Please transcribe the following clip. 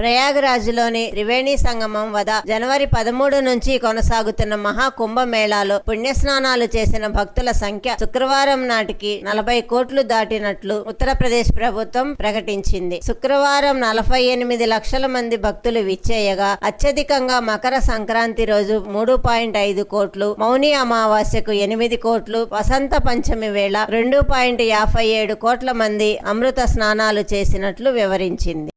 ప్రయాగరాజ్లోని త్రివేణి సంగమం వద జనవరి పదమూడు నుంచి కొనసాగుతున్న మహా కుంభమేళాలో పుణ్యస్నానాలు చేసిన భక్తుల సంఖ్య శుక్రవారం నాటికి నలభై కోట్లు దాటినట్లు ఉత్తరప్రదేశ్ ప్రభుత్వం ప్రకటించింది. శుక్రవారం నలభై ఎనిమిది లక్షల మంది భక్తులు విచ్చేయగా అత్యధికంగా మకర సంక్రాంతి రోజు మూడు పాయింట్ ఐదు కోట్లు మౌని అమావాస్యకు ఎనిమిది కోట్లు వసంత పంచమి వేళ రెండు పాయింట్ యాభై ఏడు కోట్ల మంది అమృత స్నానాలు చేసినట్లు వివరించింది.